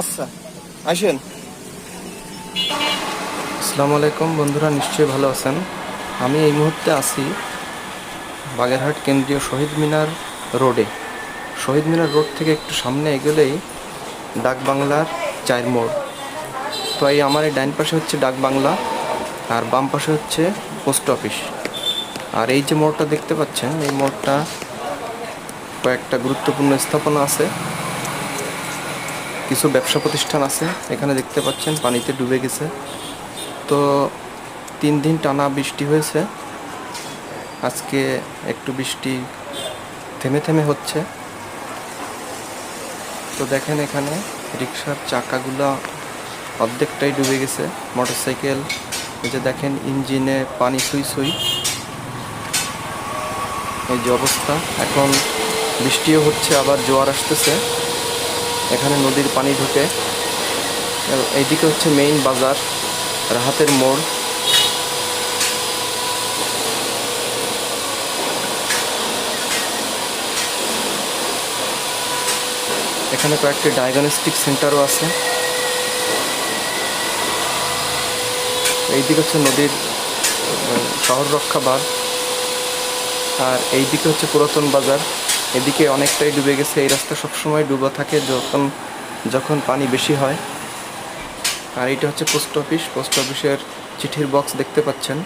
আচ্ছা আসেন। আসসালামু আলাইকুম, বন্ধুরা, নিশ্চয়ই ভালো আছেন? আমি এই মুহূর্তে আছি বাগেরহাট কেন্দ্রীয় শহীদ মিনার রোডে। শহীদ মিনার রোড থেকে একটু সামনে এগোলেই ডাক বাংলার চায়ের মোড়। তো এই আমার এই ডাইন পাশে হচ্ছে ডাক বাংলা, আর বাম পাশে হচ্ছে পোস্ট অফিস। আর এই যে মোড়টা দেখতে পাচ্ছেন, এই মোড়টা কয়েকটা গুরুত্বপূর্ণ স্থাপনা আছে। কিছু ব্যবসা প্রতিষ্ঠান আছে, এখানে দেখতে পাচ্ছেন পানিতে ডুবে গেছে। তো তিন দিন টানা বৃষ্টি হয়েছে। আজকে একটু বৃষ্টি থেমে থেমে হচ্ছে। তো দেখেন এখানে রিক্সার চাকাগুলো অর্ধেকটাই ডুবে গেছে, মোটরসাইকেল। এই যে দেখেন ইঞ্জিনে পানি সুই সুই এই যে অবস্থা। এখন বৃষ্টিও হচ্ছে, আবার জোয়ার আসতেছে। এখানে নদীর পানি ঢুকে। এইদিকে হচ্ছে মেইন বাজার রাহাতের মোড়। এখানে কয়েকটি ডায়াগনস্টিক সেন্টারও আছে। এইদিকে হচ্ছে নদীর শহর রক্ষা বাঁধ। আর এইদিকে হচ্ছে পুরাতন বাজার। এদিকে অনেকটাই ডুবে গেছে। এই রাস্তা সবসময় ডুবা থাকে যখন যখন পানি বেশি হয়। আর এইটা হচ্ছে পোস্ট অফিস। পোস্ট অফিসের চিঠির বক্স দেখতে পাচ্ছেন।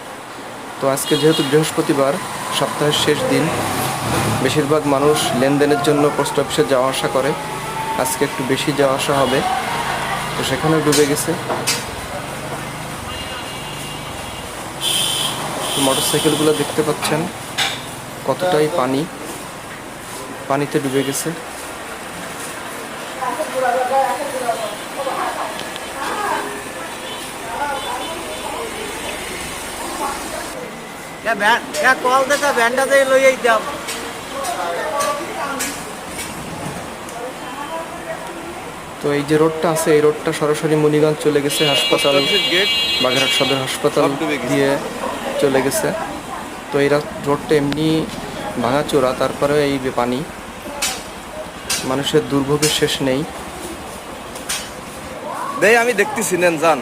তো আজকে যেহেতু বৃহস্পতিবার, সপ্তাহের শেষ দিন, বেশিরভাগ মানুষ লেনদেনের জন্য পোস্ট অফিসে যাওয়া আসা করে। আজকে একটু বেশি যাওয়া আসা হবে। তো সেখানেও ডুবে গেছে। মোটর সাইকেলগুলো দেখতে পাচ্ছেন। কতটাই পানি। পানিতে ডুবে গেছে। কল দেখা ভ্যানটা দিয়ে লই আইতাম তো এই যে রোডটা আছে এই রোডটা সরাসরি মুনিগঞ্জ চলে গেছে হাসপাতাল বাগেরহাট সদর হাসপাতাল। দিয়ে চলে গেছে। তো এই রোডটা এমনি ভাঙাচোরা তারপরে এই পানি মানুষের দুর্ভোগের শেষ নেই। দেই আমি দেখতেছি নেন যান।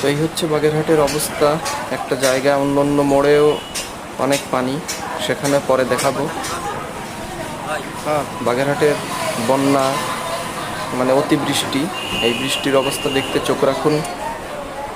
তো এই হচ্ছে বাগেরহাটের অবস্থা। একটা জায়গা অন্য অন্য মোড়েও অনেক পানি। সেখানে পরে দেখাবো। হ্যাঁ বাগেরহাটের বন্যা মানে অতিবৃষ্টি। এই বৃষ্টির অবস্থা দেখতে চোখ রাখুন।